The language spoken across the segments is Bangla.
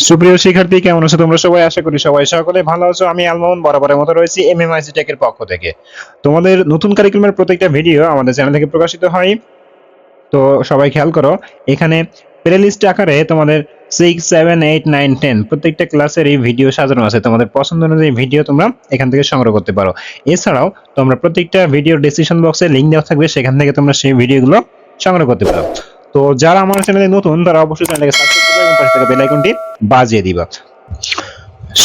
সুপ্রিয় শিক্ষার্থী, কেমন আছো তোমরা সবাই? আশা করি সবাই সকলে ভালো আছো। আমি আলমোহন বরাবরের মতো রয়েছি এমএমআইসি টেকের পক্ষ থেকে। তোমাদের নতুন কারিকুলামের প্রত্যেকটা ভিডিও আমাদের চ্যানেল থেকে প্রকাশিত হয়। তো সবাই খেয়াল করো, এখানে প্লেলিস্ট আকারে তোমাদের six seven eight nine ten প্রত্যেকটা ক্লাসের এই ভিডিও সাজানো আছে। তোমাদের পছন্দ অনুযায়ী ভিডিও তোমরা এখান থেকে সংগ্রহ করতে পারো। এছাড়াও তোমরা প্রত্যেকটা ভিডিও ডিসক্রিপশন বক্সে লিঙ্ক দেওয়া থাকবে, সেখান থেকে তোমরা সেই ভিডিওগুলো সংগ্রহ করতে পারো। তো যারা আমার চ্যানেলে নতুন, তারা অবশ্যই চ্যানেলকে সাবস্ক্রাইব বাজিয়ে দিবা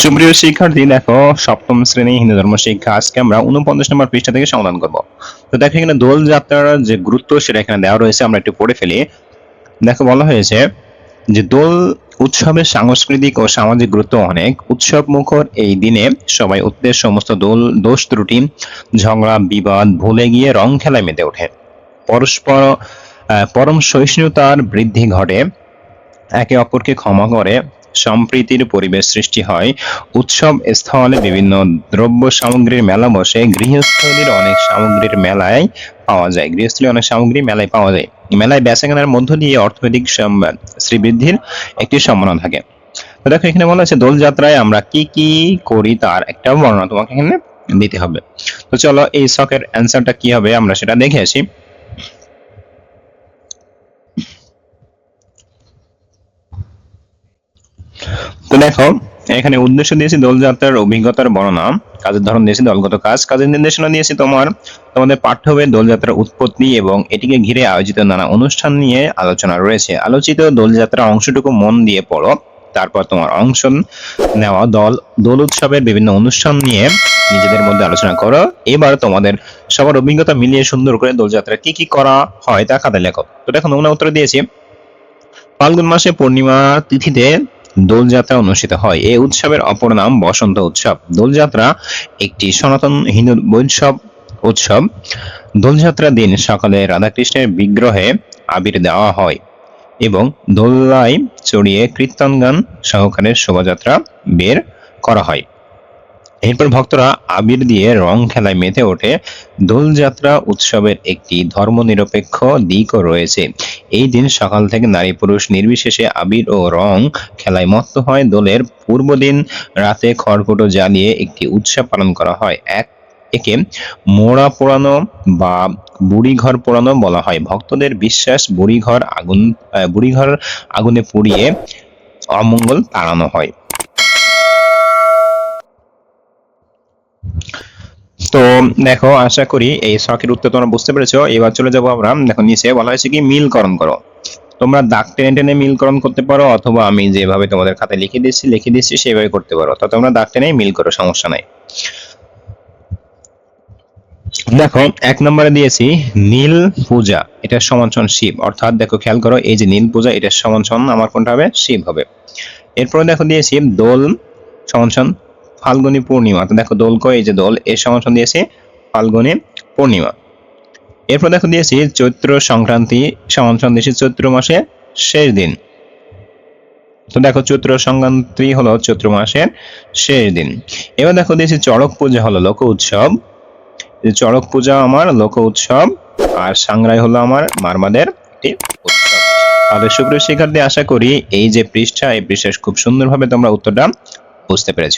সুপ্রিয় শিক্ষার্থী, দেখো, সপ্তম শ্রেণি হিন্দু ধর্ম শিক্ষা। আজকে আমরা উনপঞ্চাশ নম্বর পৃষ্ঠা থেকে সমাধান করব। তো দেখো, এখানে দোল যাত্রার যে গুরুত্ব সেটা এখানে দেওয়া রয়েছে, আমরা একটু পড়ে ফেলি। দেখো, বলা হয়েছে যে দোল, উৎসবের সাংস্কৃতিক ও সামাজিক গুরুত্ব অনেক। উৎসব মুখর এই দিনে সবাই অতীতের সমস্ত দোল, দোষ ত্রুটি, ঝগড়া, বিবাদ ভুলে গিয়ে রং খেলায় মেতে ওঠে। পরস্পর পরম সহিষ্ণুতার বৃদ্ধি ঘটে। একে অপরকে ক্ষমা করে সম্প্রীতির পরিবেশ সৃষ্টি হয়। উৎসব স্থলে বিভিন্ন দ্রব্য সামগ্রীর মেলা বসে। গৃহস্থলীর অনেক সামগ্রীর মেলায় পাওয়া যায়। গৃহস্থলীর অনেক সামগ্রী মেলায় পাওয়া যায়। মেলায় বেচাকেনার মধ্য দিয়ে অর্থনৈতিক শ্রীবৃদ্ধির একটি সম্ভাবনা থাকে। তো দেখো, এখানে বলা আছে দোলযাত্রায় আমরা কি কি করি তার একটা বর্ণনা তোমাকে এখানে দিতে হবে। তো চলো এই শখের অ্যান্সারটা কি হবে আমরা সেটা দেখে আসি। দেখো এখানে উদ্দেশ্য দিয়েছি দোলযাত্রার অভিজ্ঞতার বর্ণনা, কাজের ধরন দিয়েছি দলগত কাজ, কাজের নির্দেশনা দিয়েছি তোমার, তোমাদের পাঠ্য বইয়ে দোলযাত্রার উৎপত্তি এবং এটিকে ঘিরে আয়োজিত নানা অনুষ্ঠান নিয়ে আলোচনা রয়েছে। আলোচিত দোলযাত্রা অংশটুকু মন দিয়ে পড়ো, তারপর তোমার অংশ নেওয়া দল, দোল উৎসবের বিভিন্ন অনুষ্ঠান নিয়ে নিজেদের মধ্যে আলোচনা করো। এবার তোমাদের সবার অভিজ্ঞতা মিলিয়ে সুন্দর করে দোলযাত্রা কি কি করা হয় তা খাতায় লেখো। তো দেখো, নমুনা উত্তর দিয়েছি। ফাল্গুন মাসে পূর্ণিমা তিথিতে দোলযাত্রা অনুষ্ঠিত হয়। এই উৎসবের অপর নাম বসন্ত উৎসব। দোলযাত্রা একটি সনাতন হিন্দু বৈৎসব উৎসব। দোলযাত্রার দিন সকালে রাধাকৃষ্ণের বিগ্রহে আবির দেওয়া হয় এবং দোলায় চড়িয়ে কীর্তন গান সহকারে শোভাযাত্রা বের করা হয়। এরপর ভক্তরা আবির দিয়ে রং খেলায় মেতে ওঠে। দোলযাত্রা উৎসবের একটি ধর্মনিরপেক্ষ দিকও রয়েছে। এই দিন সকাল থেকে নারী পুরুষ নির্বিশেষে আবির ও রং খেলায় মত্ত হয়। দোলের পূর্বদিন রাতে খড়কুটো জ্বালিয়ে একটি উৎসব পালন করা হয়। এক একে মোড়া পোড়ানো বা বুড়িঘর পোড়ানো বলা হয়। ভক্তদের বিশ্বাস বুড়িঘর আগুন বুড়িঘর আগুনে পুড়িয়ে অমঙ্গল তাড়ানো হয়। তো দেখো, আশা করি এই শখের উত্তর তোমরা বুঝতে পেরেছ। এবার চলে যাব আমরা, দেখো, নিচে বলা হয়েছে কি, মিলকরণ করো। তোমরা দাগ টেনে টেনে মিলকরণ করতে পারো, অথবা আমি যেভাবে তোমাদের খাতায় লিখে দিচ্ছি লিখে দিচ্ছি সেভাবে করতে পারো। তো তোমরা দাগ টেনে মিল করো, সমস্যা নাই। দেখো, এক নম্বরে দিয়েছি, নীল পূজা, এটা সমান সমান শিব। অর্থাৎ দেখো, খেয়াল করো, এই যে নীল পূজা, এটা সমান সমান আমার কোনটা হবে? শিব হবে। এরপরে দেখো, দিয়েছি দোল, সমান সমান ফাল্গুনী পূর্ণিমা। তো দেখো দোল কয়? এই যে দোল, এর সমান দিয়েছে ফাল্গুনী পূর্ণিমা। এরপর দেখো দিয়েছি চৈত্র সংক্রান্তি সমান দিয়েছি চৈত্র মাসে শেষ দিন। তো দেখো চৈত্র সংক্রান্তি হলো চৈত্র মাসের শেষ দিন। এবার দেখো দিয়েছি চড়ক পূজা হলো লোক উৎসব। চড়ক পূজা আমার লোক উৎসব, আর সাংরাই হলো আমার মারমাদের একটি উৎসব। তাহলে সুপ্রিয় শিক্ষার্থী, আশা করি এই যে পৃষ্ঠা, এই পৃষ্ঠা খুব সুন্দরভাবে তোমরা উত্তরটা বুঝতে পেরেছ।